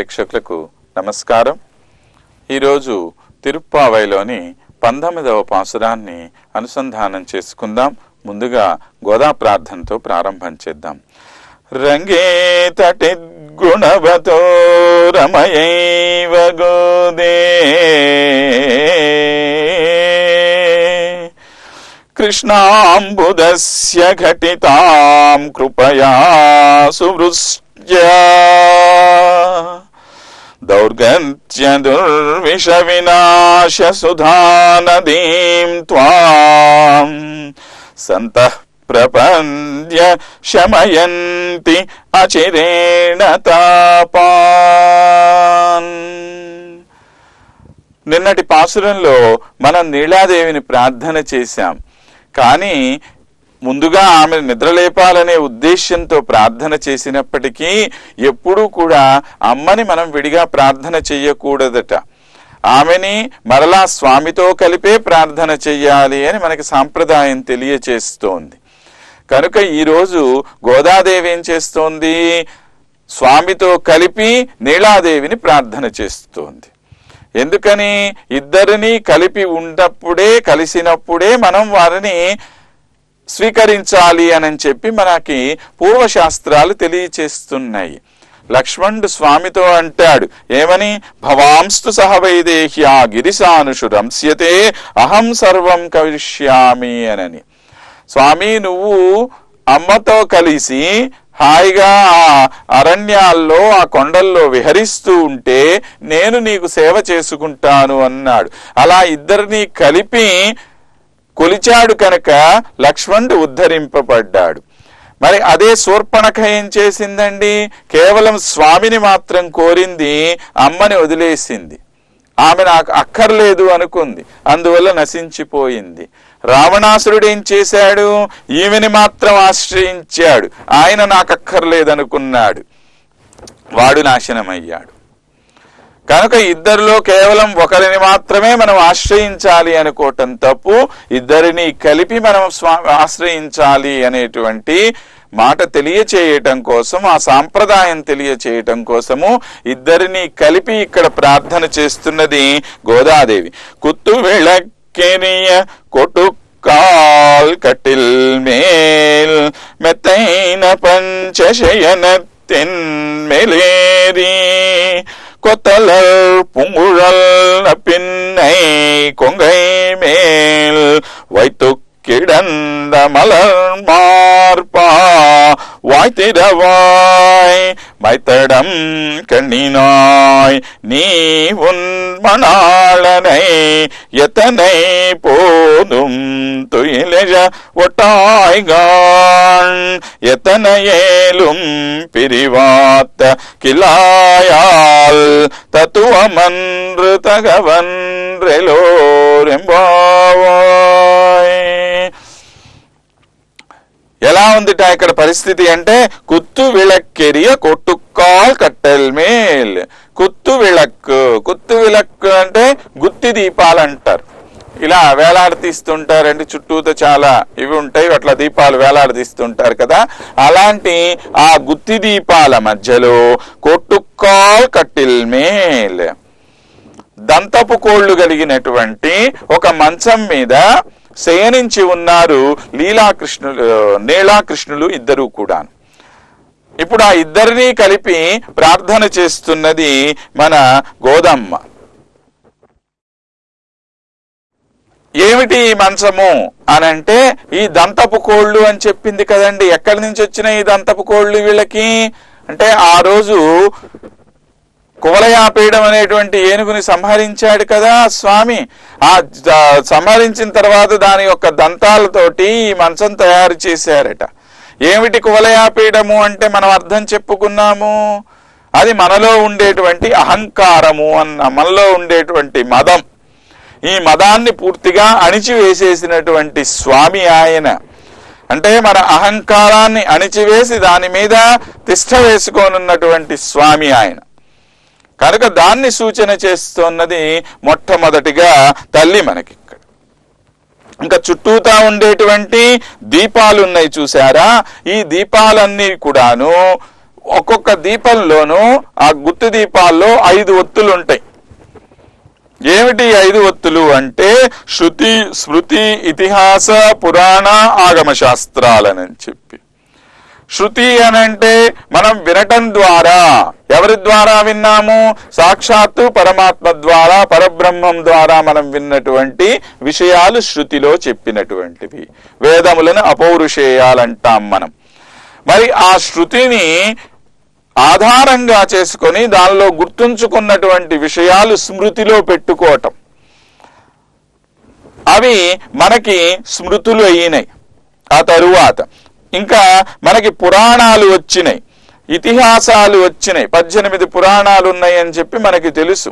ప్రేక్షకులకు నమస్కారం. ఈరోజు తిరుప్పావైలోని పంతొమ్మిదవ పాసురాన్ని అనుసంధానం చేసుకుందాం. ముందుగా గోదా ప్రార్థనతో ప్రారంభం చేద్దాం. రంగే తటి గుణవతో రమయైవ గోదే. కృష్ణాంబుదస్య ఘటితాం కృపయా సువృష్ట్య. దౌర్గత్య దుర్విష వినాశ సుధానదీం త్వాం. సంతః ప్రపంద్య శమయంతి అచిరేణ తాపాన్ నిన్నటి పాసురంలో మనం నీళాదేవిని ప్రార్థన చేశాం. కానీ ముందుగా ఆమె నిద్రలేపాలనే ఉద్దేశ్యంతో ప్రార్థన చేసినప్పటికీ ఎప్పుడూ కూడా అమ్మని మనం విడిగా ప్రార్థన చెయ్యకూడదట ఆమెని మరలా స్వామితో కలిపే ప్రార్థన చెయ్యాలి అని మనకి సాంప్రదాయం తెలియచేస్తోంది. కనుక ఈరోజు గోదాదేవి ఏం చేస్తోంది? స్వామితో కలిపి నీలాదేవిని ప్రార్థన చేస్తోంది. ఎందుకని? ఇద్దరిని కలిపి ఉన్నప్పుడే కలిసినప్పుడే మనం వారిని స్వీకరించాలి అని చెప్పి మనకి పూర్వశాస్త్రాలు తెలియచేస్తున్నాయి. లక్ష్మణుడు స్వామితో అంటాడు ఏమని? భవాంస్తు సహవైదేహ్యా గిరిశానుషు రంస్యతే అహం సర్వం కవిష్యామి అనని. స్వామి నువ్వు అమ్మతో కలిసి హాయిగా ఆ అరణ్యాల్లో ఆ కొండల్లో విహరిస్తూ ఉంటే నేను నీకు సేవ చేసుకుంటాను అన్నాడు. అలా ఇద్దరిని కలిపి కొలిచాడు కనుక లక్ష్మణుడు ఉద్ధరింపబడ్డాడు. మరి అదే శూర్పణఖ ఏం చేసిందండి? కేవలం స్వామిని మాత్రం కోరింది అమ్మని వదిలేసింది. ఆమె నాకు అక్కర్లేదు అనుకుంది అందువల్ల నశించిపోయింది. రావణాసురుడు ఏం చేశాడు? ఈమెని మాత్రం ఆశ్రయించాడు. ఆయన నాకు అక్కర్లేదనుకున్నాడు వాడు నాశనమయ్యాడు. కనుక ఇద్దరిలో కేవలం ఒకరిని మాత్రమే మనం ఆశ్రయించాలి అనుకోవటం తప్పు. ఇద్దరిని కలిపి మనం ఆశ్రయించాలి అనేటువంటి మాట తెలియచేయటం కోసం ఆ సాంప్రదాయం తెలియచేయటం కోసము ఇద్దరిని కలిపి ఇక్కడ ప్రార్థన చేస్తున్నది గోదాదేవి. కుత్తు విళక్కెనియ కొట్టు కాల్ కటిల్ మేల్ మెత్తైన పంచశయన తెన్మెలేరీ கொத்தலர் புங்குழல் பின்னை கொங்கை மேல் வைத்து கிடந்த மலர் மார்பா வாய்த்திடவாய் வைத்தடம் கண்ணினாய். நீ உன் மணாளனை எத்தனை போதும் துயிலெழ ஒட்டாய்கான். எத்தனையேலும் பிரிவாத்த கிளாயால் தத்துவமன்று தகவன்றெலோரெம்பாவாய் ఎలా ఉంది ఇక్కడ పరిస్థితి అంటే కుత్తు విళక్కెరియ కొట్టుక్కాల్ కట్టెల్ మేల్. కుత్తు విళక్కు కుత్తు విళక్కు అంటే గుత్తి దీపాలు అంటారు ఇలా వేలాడదీస్తుంటారండి చుట్టూతో చాలా ఇవి ఉంటాయి అట్లా దీపాలు వేలాడదీస్తుంటారు కదా. అలాంటి ఆ గుత్తి దీపాల మధ్యలో కొట్టుక్కాల్ కట్టిల్ మేల్. దంతపు కోళ్ళు కలిగినటువంటి ఒక మంచం మీద శయనించి ఉన్నారు లీలాకృష్ణులు నీలాకృష్ణులు ఇద్దరు కూడా ఇప్పుడు ఆ ఇద్దరిని కలిపి ప్రార్థన చేస్తున్నది మన గోదమ్మ. ఏమిటి ఈ మంచము అని అంటే ఈ దంతపు కోళ్ళు అని చెప్పింది కదండి. ఎక్కడి నుంచి వచ్చిన ఈ దంతపు కోళ్ళు వీళ్ళకి? అంటే ఆ రోజు కువలయాపీడం అనేటువంటి ఏనుగుని సంహరించాడు కదా స్వామి. ఆ జ- సంహరించిన తర్వాత దాని యొక్క దంతాలతోటి ఈ మంచం తయారు చేశారట. ఏమిటి కువలయాపీడము అంటే మనం అర్థం చెప్పుకున్నాము? అది మనలో ఉండేటువంటి అహంకారము అన్న మనలో ఉండేటువంటి మదం. ఈ మదాన్ని పూర్తిగా అణిచివేసేసినటువంటి స్వామి ఆయన. అంటే మన అహంకారాన్ని అణిచివేసి దాని మీద తిష్ట వేసుకోనున్నటువంటి స్వామి ఆయన. కనుక దాన్ని సూచన చేస్తున్నది మొట్టమొదటిగా తల్లి మనకి ఇక్కడ. ఇంకా చుట్టూతా ఉండేటువంటి దీపాలు ఉన్నాయి చూసారా ఈ దీపాలన్నీ కూడాను ఒక్కొక్క దీపంలోనూ ఆ గుత్తి దీపాల్లో ఐదు ఒత్తులు ఉంటాయి. ఏమిటి ఐదు ఒత్తులు అంటే శృతి స్మృతి ఇతిహాస పురాణ ఆగమ శాస్త్రాలని చెప్పి. శృతి అనంటే మనం వినటం ద్వారా ఎవరి ద్వారా విన్నాము? సాక్షాత్తు పరమాత్మ ద్వారా పరబ్రహ్మం ద్వారా మనం విన్నటువంటి విషయాలు శృతిలో చెప్పినటువంటివి. వేదములను అపౌరుషేయాలంటాం మనం. మరి ఆ శృతిని ఆధారంగా చేసుకొని దానిలో గుర్తుంచుకున్నటువంటి విషయాలు స్మృతిలో పెట్టుకోవటం. అవి మనకి స్మృతులు అయినాయి. ఆ తరువాత. ఇంకా మనకి పురాణాలు వచ్చినాయి. ఇతిహాసాలు వచ్చినాయి. పద్దెనిమిది పురాణాలు ఉన్నాయని చెప్పి మనకి తెలుసు.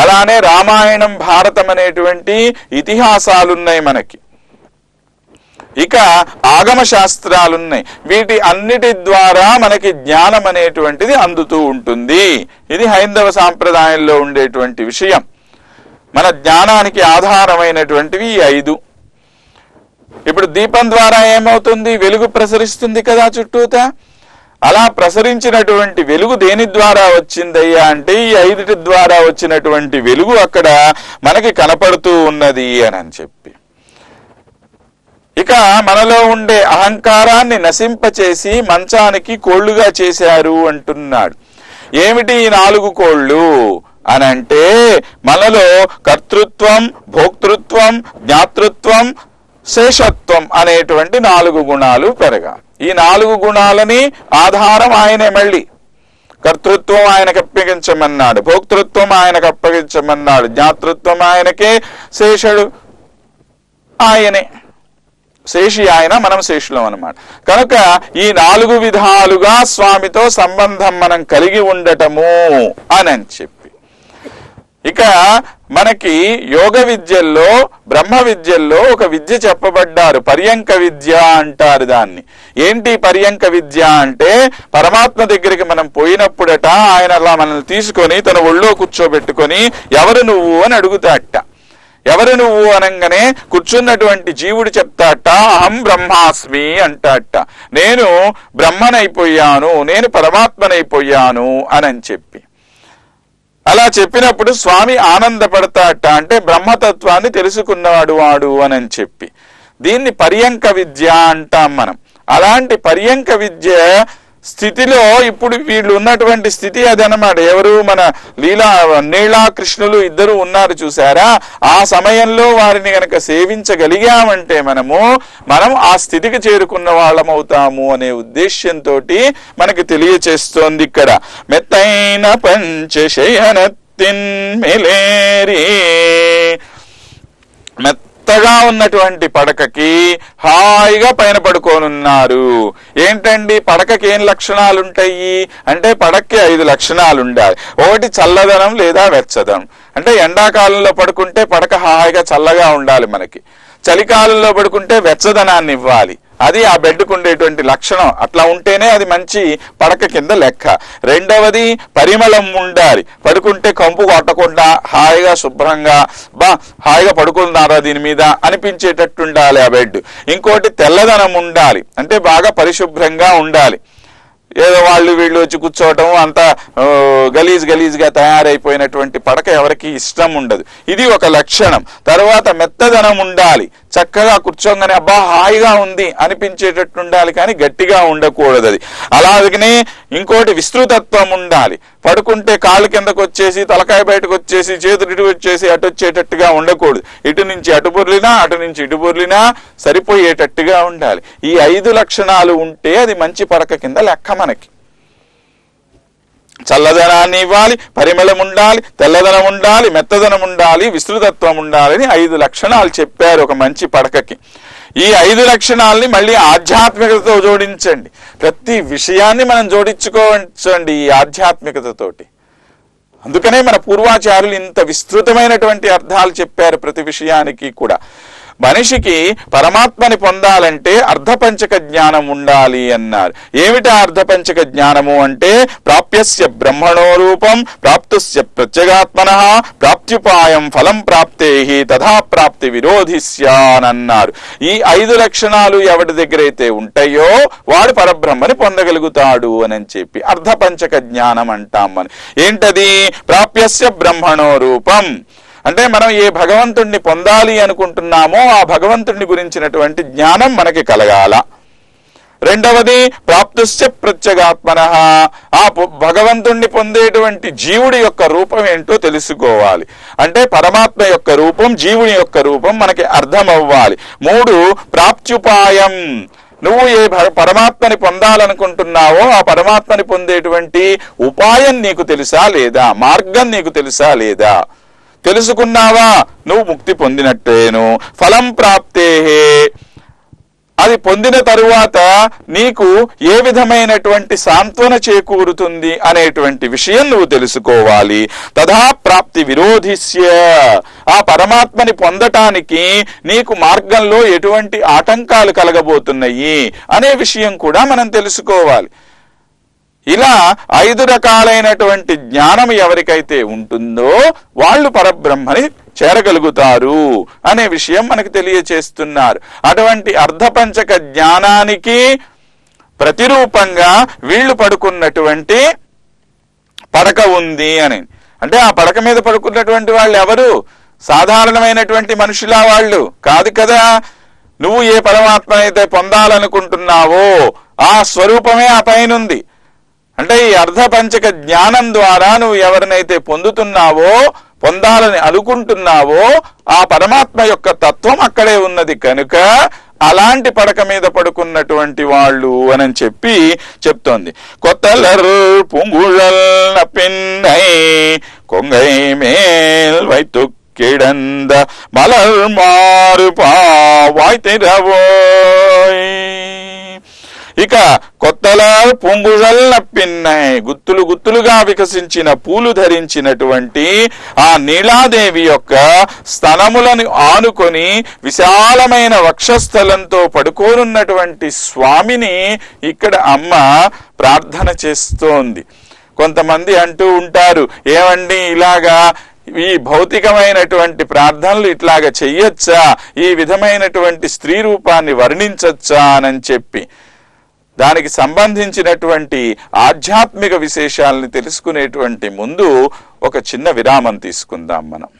అలానే రామాయణం భారతం అనేటువంటి ఇతిహాసాలున్నాయి మనకి. ఇక ఆగమ శాస్త్రాలున్నాయి వీటి అన్నిటి ద్వారా మనకి జ్ఞానం అనేటువంటిది అందుతూ ఉంటుంది. ఇది హైందవ సాంప్రదాయంలో ఉండేటువంటి విషయం. మన జ్ఞానానికి ఆధారమైనటువంటివి ఈ ఐదు. ఇప్పుడు దీపం ద్వారా ఏమవుతుంది? వెలుగు ప్రసరిస్తుంది కదా చుట్టూతా. అలా ప్రసరించినటువంటి వెలుగు దేని ద్వారా వచ్చిందయ్యా అంటే ఈ ఐదుటి ద్వారా వచ్చినటువంటి వెలుగు అక్కడ మనకి కనపడుతూ ఉన్నది అని అని చెప్పి. ఇక మనలో ఉండే అహంకారాన్ని నశింపచేసి మంచానికి కోళ్ళుగా చేశారు అంటున్నాడు. ఏమిటి ఈ నాలుగు కోళ్ళు? అనంటే మనలో కర్తృత్వం భోక్తృత్వం జ్ఞాతృత్వం శేషత్వం అనేటువంటి నాలుగు గుణాలు పెరగాలి. ఈ నాలుగు గుణాలని ఆధారం ఆయనే మళ్ళీ. కర్తృత్వం ఆయనకు అప్పగించమన్నాడు. భోక్తృత్వం ఆయనకు అప్పగించమన్నాడు. జ్ఞాతృత్వం ఆయనకే శేషుడు. ఆయనే. శేషి ఆయన మనం శేషులం అన్నమాట. కనుక ఈ నాలుగు విధాలుగా స్వామితో సంబంధం మనం కలిగి ఉండటము అని అని చెప్పి. ఇక మనకి యోగ విద్యల్లో బ్రహ్మ విద్యల్లో ఒక విద్య చెప్పబడ్డారు. పర్యంక విద్య అంటారు దాన్ని. ఏంటి పర్యంక విద్య అంటే పరమాత్మ దగ్గరికి మనం పోయినప్పుడట ఆయన అలా మనల్ని తీసుకొని తన ఒళ్ళో కూర్చోబెట్టుకొని ఎవరు నువ్వు అని అడుగుతాట ఎవరు నువ్వు అనగానే కూర్చున్నటువంటి జీవుడు చెప్తాట అహం బ్రహ్మాస్మి అంటాట నేను బ్రహ్మనైపోయాను నేను పరమాత్మనైపోయాను అని చెప్పి. అలా చెప్పినప్పుడు స్వామి ఆనందపడతాట. అంటే బ్రహ్మతత్వాన్ని తెలుసుకున్నవాడు వాడు అని చెప్పి. దీన్ని పర్యంక విద్య అంటాం మనం. అలాంటి పర్యంక విద్య స్థితిలో ఇప్పుడు వీళ్ళు ఉన్నటువంటి స్థితి అదనమాట ఎవరు మన లీలా నీలా కృష్ణులు ఇద్దరు ఉన్నారు చూసారా? ఆ సమయంలో వారిని గనక సేవించగలిగామంటే మనము మనం ఆ స్థితికి చేరుకున్న వాళ్ళమవుతాము అనే ఉద్దేశ్యంతో మనకి తెలియచేస్తోంది ఇక్కడ. మెత్తైన పంచశయనత్తిన్ మెలేరి. మెత్తగా ఉన్నటువంటి పడకకి హాయిగా పైన పడుకోనున్నారు. ఏంటండి? పడకకి ఏం లక్షణాలు ఉంటాయి అంటే పడకకి ఐదు లక్షణాలు ఉండాలి ఒకటి చల్లదనం లేదా వెచ్చదనం. అంటే ఎండాకాలంలో పడుకుంటే పడక హాయిగా చల్లగా ఉండాలి మనకి. చలికాలంలో పడుకుంటే వెచ్చదనాన్ని ఇవ్వాలి. అది ఆ బెడ్కు ఉండేటువంటి లక్షణం. అట్లా ఉంటేనే అది మంచి పడక కింద లెక్క. రెండవది పరిమళం ఉండాలి. పడుకుంటే కంపు కొట్టకుండా హాయిగా శుభ్రంగా బా హాయిగా పడుకున్నారా దీని మీద అనిపించేటట్టు ఉండాలి ఆ బెడ్ ఇంకోటి తెల్లదనం ఉండాలి. అంటే బాగా పరిశుభ్రంగా ఉండాలి. ఏదో వాళ్ళు వీళ్ళు వచ్చి కూర్చోవటం అంతా గలీజ్ గలీజ్గా తయారైపోయినటువంటి పడక ఎవరికి ఇష్టం ఉండదు. ఇది ఒక లక్షణం. తర్వాత మెత్తదనం ఉండాలి. చక్కగా కూర్చోగానే అబ్బా హాయిగా ఉంది అనిపించేటట్టు ఉండాలి కానీ గట్టిగా ఉండకూడదు అది అలాగనే ఇంకోటి విస్తృతత్వం ఉండాలి. పడుకుంటే కాళ్ళు కిందకు వచ్చేసి తలకాయ బయటకు వచ్చేసి చేతులు ఇటు వచ్చేసి అటు వచ్చేటట్టుగా ఉండకూడదు. ఇటు నుంచి అటు బుర్లినా అటు నుంచి ఇటు బుర్లినా సరిపోయేటట్టుగా ఉండాలి. ఈ ఐదు లక్షణాలు ఉంటే అది మంచి పడక కింద లెక్క మనకి. చల్లదనాన్ని ఇవ్వాలి పరిమళం ఉండాలి తెల్లదనం ఉండాలి మెత్తదనం ఉండాలి విస్తృతత్వం ఉండాలని ఐదు లక్షణాలు చెప్పారు ఒక మంచి పడకకి. ఈ ఐదు లక్షణాలని మళ్ళీ ఆధ్యాత్మికతతో జోడించండి. ప్రతి విషయాన్ని మనం జోడించుకోవచ్చండి ఈ ఆధ్యాత్మికతతోటి. అందుకనే మన పూర్వాచారులు ఇంత విస్తృతమైనటువంటి అర్థాలు చెప్పారు ప్రతి విషయానికి కూడా. మనిషికి పరమాత్మని పొందాలంటే అర్ధపంచక జ్ఞానం ఉండాలి అన్నారు. ఏమిటా అర్ధపంచక జ్ఞానము అంటే? ప్రాప్యస్య బ్రహ్మణో రూపం ప్రాప్తుస్య ప్రత్యేగాత్మన ప్రాప్త్యుపాయం ఫలం ప్రాప్తే తథా ప్రాప్తి విరోధిస్యానన్నారు ఈ ఐదు లక్షణాలు ఎవరి దగ్గరైతే ఉంటాయో వాడు పరబ్రహ్మని పొందగలుగుతాడు అని చెప్పి అర్ధపంచక జ్ఞానం అంటాం మనం. ఏంటది? ప్రాప్యస్య బ్రహ్మణో రూపం. అంటే మనం ఏ భగవంతుణ్ణి పొందాలి అనుకుంటున్నామో ఆ భగవంతుణ్ణి గురించినటువంటి జ్ఞానం మనకి కలగాల. రెండవది ప్రాప్తుశ్చ ప్రత్యేగాత్మన. ఆ భగవంతుణ్ణి పొందేటువంటి జీవుడి యొక్క రూపం ఏంటో తెలుసుకోవాలి. అంటే పరమాత్మ యొక్క రూపం జీవుని యొక్క రూపం మనకి అర్థమవ్వాలి. మూడు ప్రాప్త్యుపాయం. నువ్వు ఏ పరమాత్మని పొందాలనుకుంటున్నావో ఆ పరమాత్మని పొందేటువంటి ఉపాయం నీకు తెలుసా లేదా? మార్గం నీకు తెలుసా లేదా? తెలుసుకున్నావా? నువ్వు ముక్తి పొందినట్టేను. ఫలం ప్రాప్తే అది పొందిన తరువాత నీకు ఏ విధమైనటువంటి సాంత్వన చేకూరుతుంది అనేటువంటి విషయం నువ్వు తెలుసుకోవాలి. తథా ప్రాప్తి విరోధిస్య. ఆ పరమాత్మని పొందటానికి నీకు మార్గంలో ఎటువంటి ఆటంకాలు కలగబోతున్నాయి అనే విషయం కూడా మనం తెలుసుకోవాలి. ఇలా ఐదు రకాలైనటువంటి జ్ఞానం ఎవరికైతే ఉంటుందో వాళ్ళు పరబ్రహ్మని చేరగలుగుతారు అనే విషయం మనకు తెలియచేస్తున్నారు. అటువంటి అర్ధపంచక జ్ఞానానికి ప్రతిరూపంగా వీళ్ళు పడుకున్నటువంటి పడక ఉంది అని. అంటే ఆ పడక మీద పడుకున్నటువంటి వాళ్ళు ఎవరు? సాధారణమైనటువంటి మనుషులా వాళ్ళు. కాదు కదా? నువ్వు ఏ పరమాత్మ అయితే పొందాలనుకుంటున్నావో ఆ స్వరూపమే ఆ పైనుంది. అంటే ఈ అర్ధపంచక జ్ఞానం ద్వారా నువ్వు ఎవరినైతే పొందుతున్నావో పొందాలని అనుకుంటున్నావో ఆ పరమాత్మ యొక్క తత్వం అక్కడే ఉన్నది కనుక అలాంటి పడక మీద పడుకున్నటువంటి వాళ్ళు అని చెప్పి చెప్తోంది కొత్తలర్ పుంగుళల్ పిన్నై కొంగై మేల్ వైతు கிடந்த மலர் மாறுபா வாய்த்திரவோய் ఇక కొత్తలా పొంగుజల్ల పిన్నై గుత్తులు గుత్తులుగా వికసించిన పూలు ధరించినటువంటి ఆ నీలాదేవి యొక్క స్తనములను ఆనుకొని విశాలమైన వక్షస్థలంతో పడుకోనున్నటువంటి స్వామిని ఇక్కడ అమ్మ ప్రార్థన చేస్తోంది. కొంతమంది అంటూ ఉంటారు ఏమండి ఇలాగా ఈ భౌతికమైనటువంటి ప్రార్థనలు ఇట్లాగా చెయ్యొచ్చా? ఈ విధమైనటువంటి స్త్రీ రూపాన్ని వర్ణించచ్చా? అని చెప్పి. దానికి సంబంధించినటువంటి ఆధ్యాత్మిక విశేషాలని తెలుసుకునేటువంటి ముందు ఒక చిన్న విరామం తీసుకుందాం మనం.